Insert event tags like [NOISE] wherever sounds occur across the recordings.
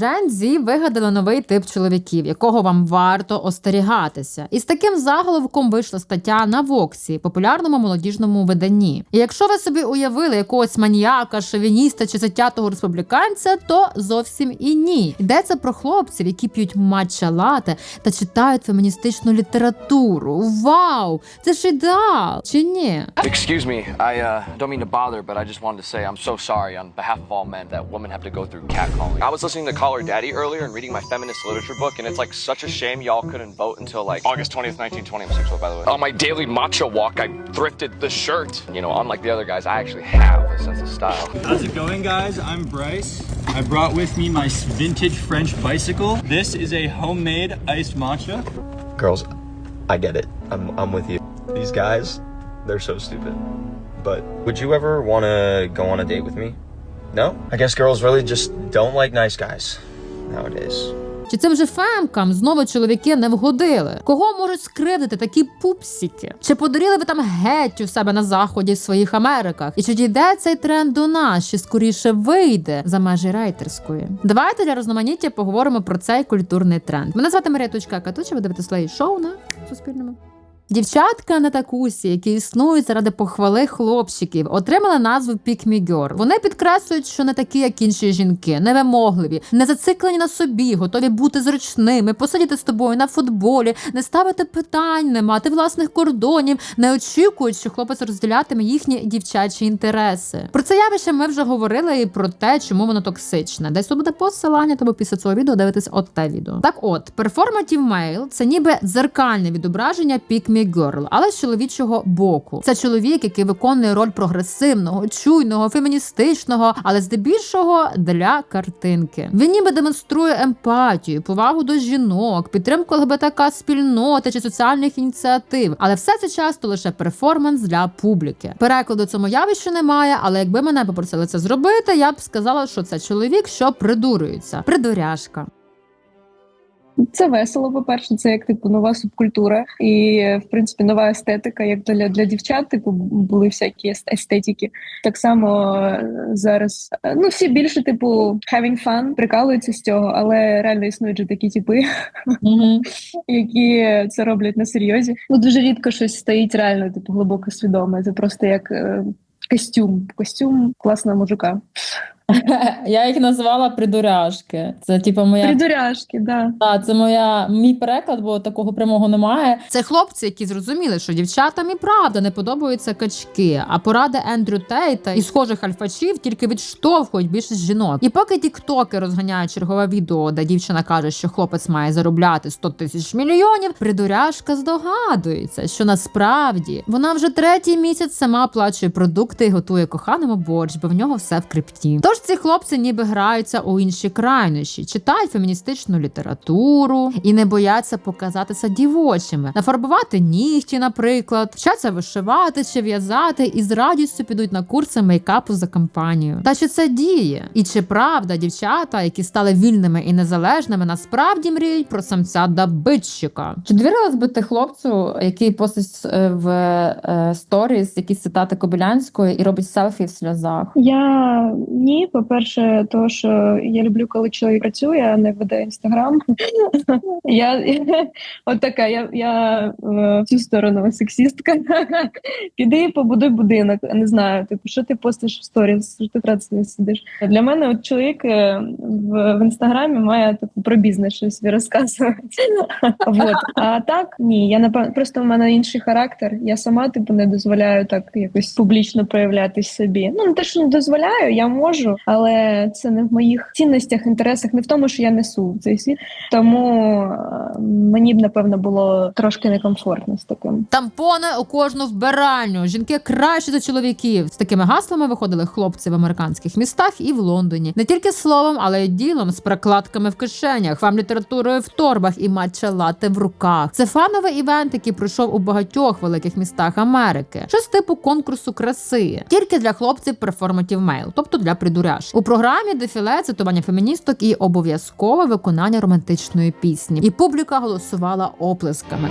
Z вигадали новий тип чоловіків, якого вам варто остерігатися. І з таким заголовком вийшла стаття на Воксі, популярному молодіжному виданні. І якщо ви собі уявили якогось маніяка, шовініста чи затятого республіканця, то зовсім і ні. Йдеться про хлопців, які п'ють матча лате та читають феміністичну літературу. Вау! Це ж ідеал, чи ні? Excuse me, I uh, don't mean to bother, but I just wanted to say I'm so sorry on behalf of all men that women have to go through catcalling. I was listening to Call Her Daddy earlier and reading my feminist literature book, and it's like such a shame y'all couldn't vote until like August 20th, 1920. I'm sexual, by the way. On my daily matcha walk, I thrifted the shirt. You know, unlike the other guys, I actually have a sense of style. How's it going, guys? I'm Bryce. I brought with me my vintage French bicycle. This is a homemade iced matcha. Girls, I get it. I'm I'm with you. These guys, they're so stupid. But would you ever want to go on a date with me? No? I guess girls really just don't like nice guys nowadays. Чи це вже фемкам знову чоловіки не вгодили? Кого можуть скривдити такі пупсіки? Чи подаріли ви там геть у себе на заході в своїх Америках? І чи дійде цей тренд до нас, чи скоріше вийде за межі рейтерської? Давайте для розноманіття поговоримо про цей культурний тренд. Мене звати Марія Тучка Катуча, ви дивитесь Лей шоу на Суспільному. Дівчатка на такусі, які існують заради похвали хлопчиків, отримали назву Pick Me Girl. Вони підкреслюють, що не такі, як інші жінки, невимогливі, не зациклені на собі, готові бути зручними, посидіти з тобою на футболі, не ставити питань, не мати власних кордонів, не очікують, що хлопець розділятиме їхні дівчачі інтереси. Про це явище ми вже говорили і про те, чому воно токсичне. Десь тут буде посилання, тому після цього відео дивитись от те відео. Так от, performative male – це ніби дзеркальне відображення Me Girl, але з чоловічого боку. Це чоловік, який виконує роль прогресивного, чуйного, феміністичного, але здебільшого для картинки. Він ніби демонструє емпатію, повагу до жінок, підтримку ЛГБТК спільноти чи соціальних ініціатив. Але все це часто лише перформанс для публіки. Перекладу цьому явищу немає, але якби мене попросили це зробити, я б сказала, що це чоловік, що придурюється, придуряшка. Це весело, по-перше, це як типу нова субкультура, і в принципі нова естетика, як для, для дівчат, типу, були всякі ес- естетики. Так само е, зараз е, ну всі більше, типу, having fun, прикалуються з цього, але реально існують же такі типи, [LAUGHS] які це роблять на серйозі. Ну дуже рідко щось стоїть реально, типу, глибоко свідоме. Це просто як е, костюм, костюм класного мужика. [LAUGHS] Я їх назвала придуряшки. Це типу моя Придуряшки, да. та, це моя мій переклад, бо такого прямого немає. Це хлопці, які зрозуміли, що дівчатам і правда не подобаються качки. А поради Ендрю Тейта і схожих альфачів тільки відштовхують більшість жінок. І поки тіктоки розганяють чергове відео, де дівчина каже, що хлопець має заробляти 100 тисяч мільйонів, придуряшка здогадується, що насправді вона вже третій місяць сама оплачує продукти і готує коханому борщ, бо в нього все в крипті. Тож ці хлопці ніби граються у інші крайнощі, читають феміністичну літературу і не бояться показатися дівочими, нафарбувати нігті, наприклад, вчаться вишивати чи в'язати і з радістю підуть на курси мейкапу за компанію. Та чи це діє? І чи правда дівчата, які стали вільними і незалежними, насправді мріють про самця добитчика? Чи довірилась би ти хлопцю, який постить е, в е, сторіс якісь цитати Кобилянської і робить селфі в сльозах? Я ні, по-перше, то що я люблю, коли чоловік працює, а не веде інстаграм. [LAUGHS] Я [LAUGHS] от така, я, я е, в цю сторону сексістка. [LAUGHS] Піди і побудуй будинок. Не знаю, типу, що ти постиш в сторіс, що ти тратити сидиш. Для мене от чоловік е, в, в інстаграмі має типу про бізнес щось розказувати. Вот. А так ні, я напевно просто в мене інший характер. Я сама типу не дозволяю так якось публічно проявлятись собі. Ну не те, що не дозволяю, я можу, але це не в моїх цінностях, інтересах, не в тому, що я несу в цей світ. Тому е, мені б напевно було трошки некомфортно з таким. Тампони у кожну вбиральню. Жінки краще за чоловіків. З такими гаслами виходили хлопці в американських містах і в Лондоні. Не тільки словом, але й ділом з прокладками в кишенях, фам літературою в торбах і матча лати в руках. Це фановий івент, який пройшов у багатьох великих містах Америки. Щось типу конкурсу краси, тільки для хлопців перформатів мейл, тобто для придуряш. У програмі дефіле цитування феміністок і обов'язкове виконання романтичної пісні. І публіка голосувала оплесками.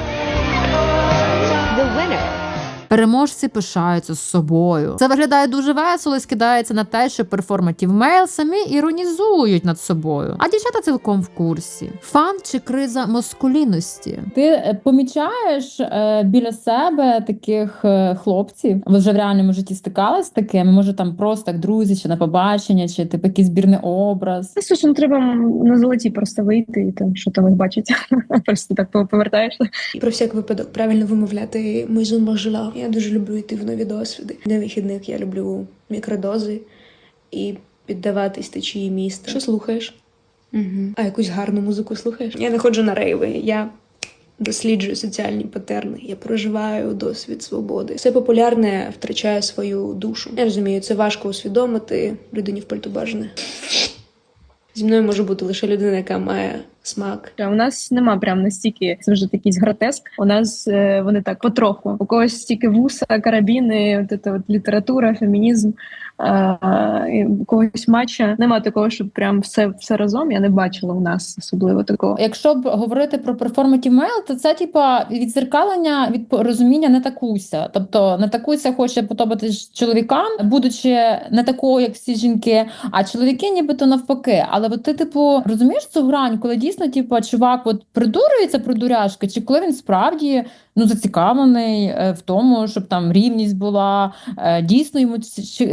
Переможці пишаються з собою. Це виглядає дуже весело і скидається на те, що перформатив мейл самі іронізують над собою. А дівчата цілком в курсі. Фан чи криза маскулінності? Ти е, помічаєш е, біля себе таких е, хлопців? Ви вже в реальному житті стикалась з такими? Може там просто як друзі, чи на побачення, чи типу якийсь збірний образ? Слушай, ну треба на золоті просто вийти і там, що там їх бачить. [LAUGHS] Просто так повертаєшся. І про всяк випадок правильно вимовляти Мойзун Маржела. Я дуже люблю йти в нові досвіди. На вихідних я люблю мікродози і піддаватись течії міста. Що слухаєш? Угу. А якусь гарну музику слухаєш? Я не ходжу на рейви. Я досліджую соціальні патерни. Я проживаю досвід свободи. Все популярне втрачає свою душу. Я розумію, це важко усвідомити людині в пальто бажане. Зі мною може бути лише людина, яка має смак У нас нема прям настільки це вже якийсь гротеск. У нас е, вони так потроху. У когось тільки вуса, карабіни, от це от література, фемінізм, е, у когось матча. Нема такого, щоб прям все, все разом. Я не бачила у нас особливо такого. Якщо б говорити про перформатив мейл, то це типа відзеркалення від розуміння не такуся. Тобто не такуся хоче подобатись чоловікам, будучи не такою, як всі жінки, а чоловіки нібито навпаки. Але от ти, типу, розумієш цю грань, коли дійсно, типу, чувак от придурюється про дуряшки, чи коли він справді ну зацікавлений е, в тому, щоб там рівність була, е, дійсно йому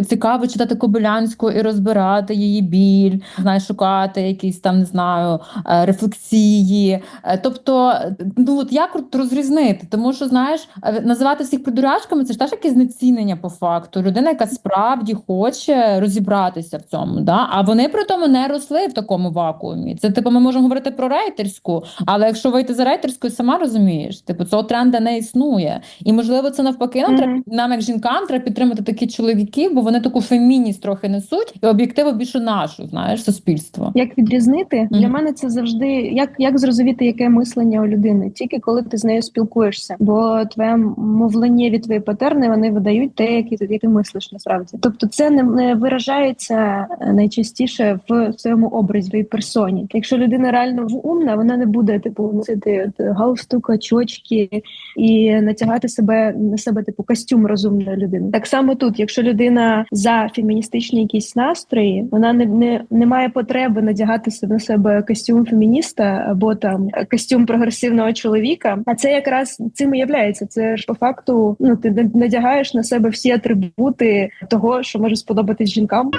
цікаво читати Кобилянську і розбирати її біль, знаєш, шукати якісь там, не знаю, е, рефлексії. Тобто, ну от як розрізнити? Тому що знаєш, називати всіх придурячками це ж теж якесь знецінення по факту. Людина, яка справді хоче розібратися в цьому, да? а вони при тому не росли в такому вакуумі. Це типу, ми можемо говорити про рейтерську, але якщо вийти за рейтерською, сама розумієш, типу цього тренда не існує. І можливо, це навпаки нам Мгм. треба нам, як жінкам, треба підтримати таких чоловіків, бо вони таку фемінність трохи несуть, і об'єктиву більше нашу, знаєш, суспільство. Як відрізнити для мене це завжди як, як зрозуміти, яке мислення у людини, тільки коли ти з нею спілкуєшся, бо твоє мовлення, твої патерни вони видають те, яке ти, ти мислиш насправді. Тобто, це не, не виражається е, найчастіше в своєму образі, в персоні. Якщо людина реально умна, вона не буде типу носити от, галстук, очочки і натягати себе на себе типу костюм розумної людини. Так само тут, якщо людина за феміністичні якісь настрої, вона не, не, не має потреби надягати себе на себе костюм фемініста або там костюм прогресивного чоловіка. А це якраз цим і являється. Це ж по факту, ну ти на- надягаєш на себе всі атрибути того, що може сподобатись жінкам.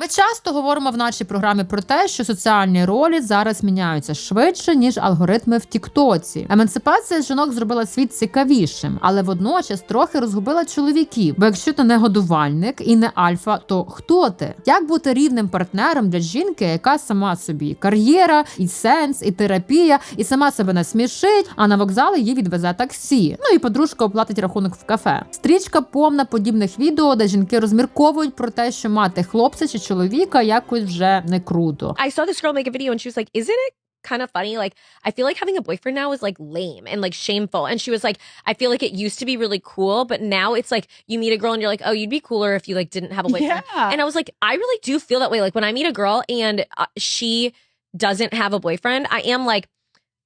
Ми часто говоримо в нашій програмі про те, що соціальні ролі зараз міняються швидше ніж алгоритми в Тіктоці. Емансипація жінок зробила світ цікавішим, але водночас трохи розгубила чоловіків. Бо якщо ти не годувальник і не альфа, то хто ти? Як бути рівним партнером для жінки, яка сама собі кар'єра, і сенс, і терапія, і сама себе насмішить, а на вокзали її відвезе таксі. Ну і подружка оплатить рахунок в кафе. Стрічка повна подібних відео, де жінки розмірковують про те, що мати хлопця чи чоловіка якось вже не круто. I saw this girl make a video and she was like, Isn't it kind of funny? Like, I feel like having a boyfriend now is like lame and like shameful. And she was like, I feel like it used to be really cool, but now it's like you meet a girl and you're like, Oh, you'd be cooler if you like didn't have a boyfriend. Yeah. And I was like, I really do feel that way. Like when I meet a girl and uh, she doesn't have a boyfriend, I am like,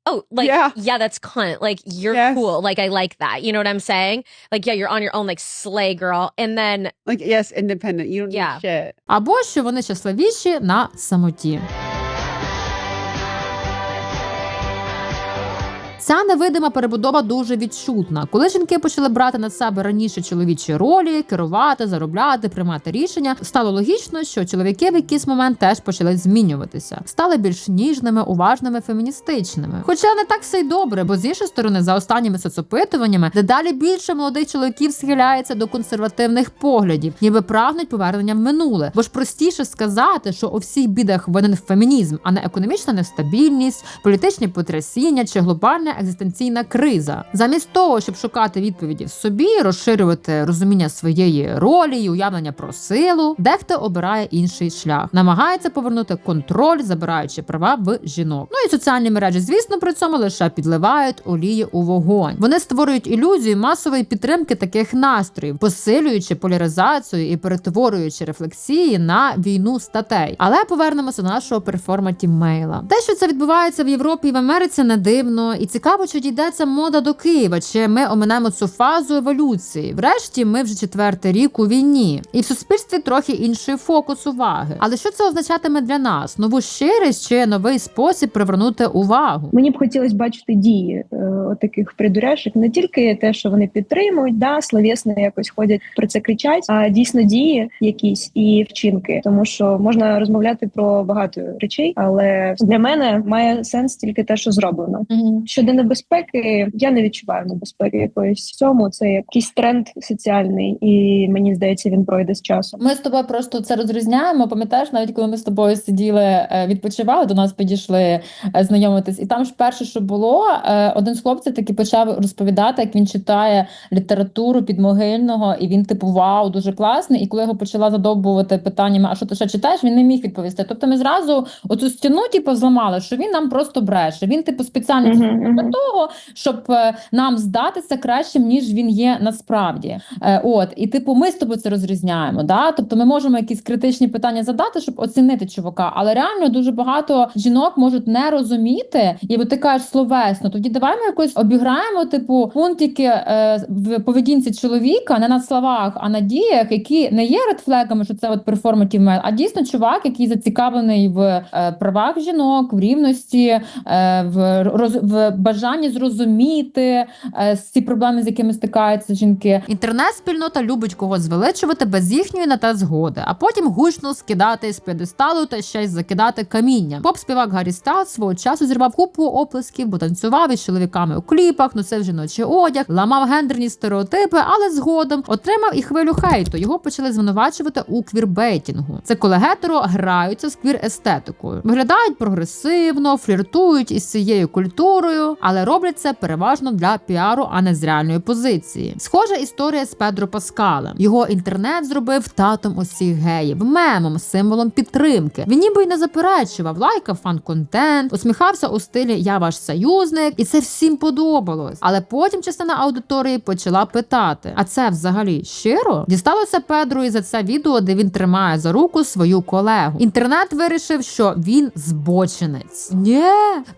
Oh, like Yeah. that's cunt. Like you're Yes. cool. Like I like that. You know what I'm saying? Like yeah, you're on your own. Like slay, girl. And then Like, yes, independent. You don't Yeah. need shit. Або що вони щасливіші на самоті. Ця невидима перебудова дуже відчутна. Коли жінки почали брати на себе раніше чоловічі ролі, керувати, заробляти, приймати рішення, стало логічно, що чоловіки в якийсь момент теж почали змінюватися, стали більш ніжними, уважними, феміністичними. Хоча не так все й добре, бо з іншої сторони, за останніми соцопитуваннями, дедалі більше молодих чоловіків схиляється до консервативних поглядів, ніби прагнуть повернення в минуле. Бо ж простіше сказати, що у всіх бідах винен фемінізм, а не економічна нестабільність, політичні потрясіння чи глобальна екзистенційна криза. Замість того, щоб шукати відповіді в собі, розширювати розуміння своєї ролі і уявлення про силу, дехто обирає інший шлях, намагається повернути контроль, забираючи права в жінок. Ну і соціальні мережі, звісно, при цьому лише підливають олії у вогонь. Вони створюють ілюзію масової підтримки таких настроїв, посилюючи поляризацію і перетворюючи рефлексії на війну статей. Але повернемося до нашого перформатів мейла. Те, що це відбувається в Європі і в Америці, не дивно і цікаво. Цікаво, чи дійде ця мода до Києва, чи ми оминемо цю фазу еволюції. Врешті ми вже четвертий рік у війні, і в суспільстві трохи інший фокус уваги. Але що це означатиме для нас? Нову щирість чи новий спосіб привернути увагу? Мені б хотілося бачити дії е, таких придуряшок, не тільки те, що вони підтримують, да словесно якось ходять про це кричать, а дійсно дії якісь і вчинки, тому що можна розмовляти про багато речей, але для мене має сенс тільки те, що зроблено. Щодо небезпеки, я не відчуваю небезпеки якоїсь в цьому. Це якийсь тренд соціальний, і мені здається, він пройде з часом. Ми з тобою просто це розрізняємо. Пам'ятаєш, навіть коли ми з тобою сиділи, е, відпочивали, до нас підійшли е, знайомитись, і там ж перше, що було, е, один з хлопців таки почав розповідати, як він читає літературу підмогильного, і він, типу, вау, дуже класний. І коли його почала задовбувати питаннями, а що ти ще читаєш, він не міг відповісти. Тобто ми зразу оцю стіну, типу, зламали, що він нам просто бреше. Він, типу, спеціально для того, щоб е, нам здатися кращим, ніж він є насправді. Е, От, і типу, ми з тобою це розрізняємо. Да? Тобто ми можемо якісь критичні питання задати, щоб оцінити чувака. Але реально дуже багато жінок можуть не розуміти, і ти кажеш словесно. Тоді давай ми якось обіграємо, типу, пунктики е, в поведінці чоловіка не на словах, а на діях, які не є редфлегами, що це от перформатив мейл, а дійсно чувак, який зацікавлений в е, правах жінок, в рівності, е, в роз в бажанні зрозуміти е, ці проблеми, з якими стикаються жінки. Інтернет-спільнота любить когось звеличувати без їхньої на те згоди, а потім гучно скидати з п'єдесталу та ще й закидати камінням. Поп-співак Гаррі Стаут свого часу зірвав купу оплесків, бо танцював із чоловіками у кліпах, носив жіночий одяг, ламав гендерні стереотипи, але згодом отримав і хвилю хейту. Його почали звинувачувати у квірбейтінгу. Це коли гетеро граються з квір-естетикою, виглядають прогресивно, фліртують із цією культурою, але роблять це переважно для піару, а не з реальної позиції. Схожа історія з Педро Паскалем. Його інтернет зробив татом усіх геїв, мемом, символом підтримки. Він ніби й не заперечував, лайкав фан-контент, усміхався у стилі Я ваш союзник, і це всім подобалось. Але потім частина аудиторії почала питати: а це взагалі щиро? Дісталося Педро і за це відео, де він тримає за руку свою колегу. Інтернет вирішив, що він збочинець. Ні,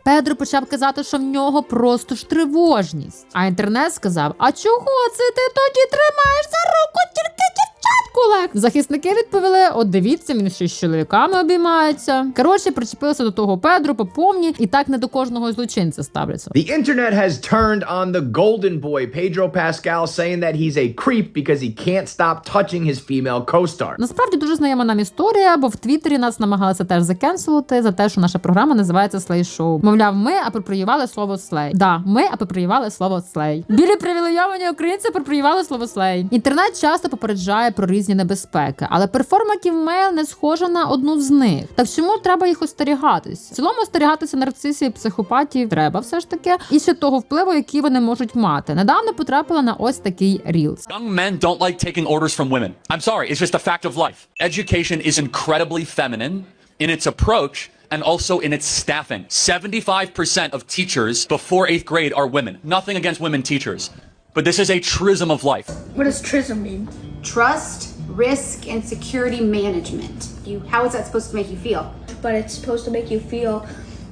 Педро почав казати, що в нього просто ж тривожність. А інтернет сказав: А чого це ти тоді тримаєш за руку тільки дівчат колег? Захисники відповіли: от дивіться, він ще з чоловіками обіймається. Коротше, причепилися до того Педро по повні, і так не до кожного злочинця ставляться. The internet has turned on the golden boy, Pedro Pascal, saying that he's a creep because he can't stop touching his female co star. Насправді дуже знайома нам історія, бо в Твіттері нас намагалися теж закенселити за те, що наша програма називається Слей Шоу. Мовляв, ми апроприювали слово слей. Да, ми апроприювали слово слей. Білі привілейовані українці апроприювали слово слей. Інтернет часто попереджає про різні небезпеки, але перформатів мейл не схожа на одну з них. Так чому треба їх остерігатись? В цілому остерігатися нарцисів і психопатів треба все ж таки, і ще того впливу, який вони можуть мати. Недавно потрапила на ось такий рілс. Young men don't like taking orders from women. I'm sorry, it's just a fact of life. Education is incredibly feminine in its approach and also in its staffing. 75% of teachers before eighth grade are women. Nothing against women teachers. But this is a truism of life. What does TRISM mean? Trust, risk, and security management. You, how is that supposed to make you feel? But it's supposed to make you feel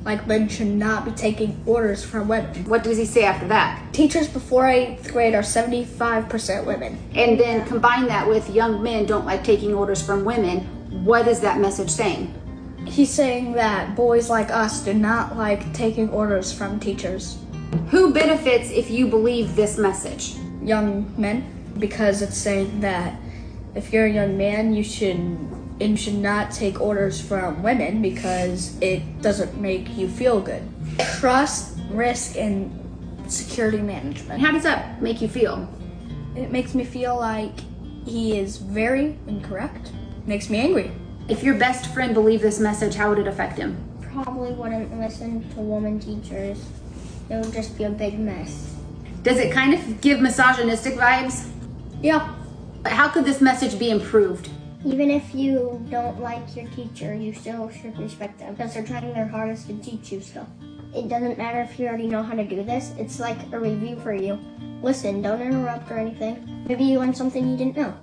like men should not be taking orders from women. What does he say after that? Teachers before eighth grade are 75% women. And then combine that with young men don't like taking orders from women. What is that message saying? He's saying that boys like us do not like taking orders from teachers. Who benefits if you believe this message? Young men, because it's saying that if you're a young man, you should and you should not take orders from women because it doesn't make you feel good. Trust, risk, and security management. How does that make you feel? It makes me feel like he is very incorrect. Makes me angry. If your best friend believed this message, how would it affect him? Probably wouldn't listen to woman teachers. It would just be a big mess. Does it kind of give misogynistic vibes? Yeah. But how could this message be improved? Even if you don't like your teacher, you still should respect them because they're trying their hardest to teach you stuff. It doesn't matter if you already know how to do this, it's like a review for you. Listen, don't interrupt or anything. Maybe you learned something you didn't know.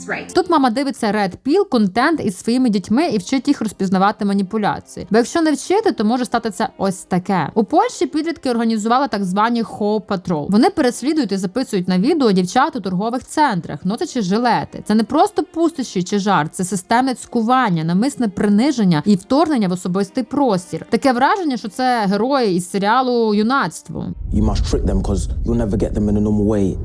That's right. Тут мама дивиться Red Pill контент із своїми дітьми і вчить їх розпізнавати маніпуляції. Бо якщо не вчити, то може стати це ось таке. У Польщі підлітки організували так звані Hope Patrol. Вони переслідують і записують на відео дівчат у торгових центрах, носячи жилети. Це не просто пустощі чи жарт, це системне цькування, намисне приниження і вторгнення в особистий простір. Таке враження, що це герої із серіалу Юнацтво. You must trick them because you'll never get them in a normal way.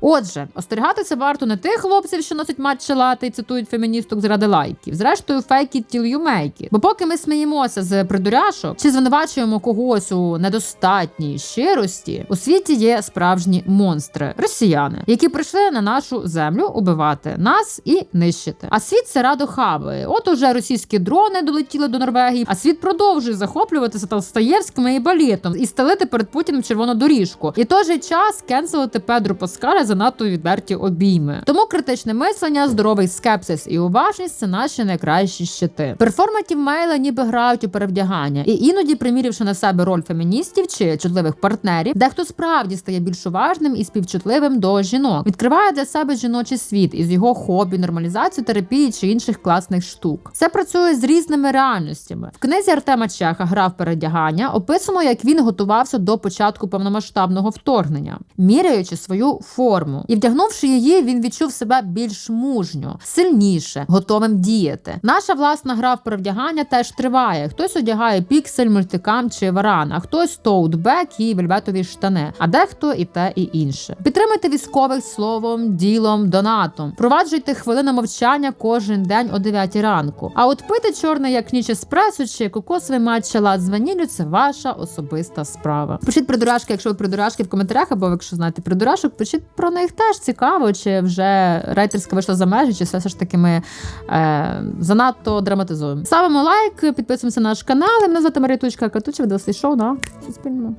Отже, остерігатися варто не тих хлопців, що носять матчі лати і цитують феміністок заради лайків. Зрештою, fake it till you make it. Бо поки ми сміємося з придуряшок чи звинувачуємо когось у недостатній щирості, у світі є справжні монстри росіяни, які прийшли на нашу землю убивати нас і нищити. А світ це радо хаває. От уже російські дрони долетіли до Норвегії, а світ продовжує захоплюватися Толстаєвським і балетом і стелити перед Путіним червону доріжку. І той же час кенселити Педру Паскаля за надто відверті обійми. Тому критичне мислення, здоровий скепсис і уважність це наші найкращі щити. Перформатів мейла ніби грають у перевдягання, і іноді, примірівши на себе роль феміністів чи чутливих партнерів, дехто справді стає більш уважним і співчутливим до жінок, відкриває для себе жіночий світ із його хобі, нормалізацію терапії чи інших класних штук. Це працює з різними реальностями. В книзі Артема Чеха гра в передягання описано, як він готувався до початку повномасштабного вторгнення, міряючи свою форму. І вдягнувши її, він відчув себе більш мужньо, сильніше, готовим діяти. Наша власна гра в перевдягання теж триває. Хтось одягає піксель, мультикам чи варан, а хтось тоутбек і вельветові штани, а дехто і те, і інше. Підтримуйте військових словом, ділом, донатом. Проваджуйте хвилину мовчання кожен день о 9 ранку. А от пити чорний як ніч еспресо чи кокосовий матча лад з ваніллю – це ваша особиста справа. Пишіть придурашки, якщо ви придурашки в коментарях, або якщо знаєте придурашок, пишіть про них теж цікаво, чи вже рейтерська вийшла за межі, чи все ж таки ми е, занадто драматизуємо. Ставимо лайк, підписуємося на наш канал. І Мене звати Марія Тучка Катуча, ви шоу на Суспільному.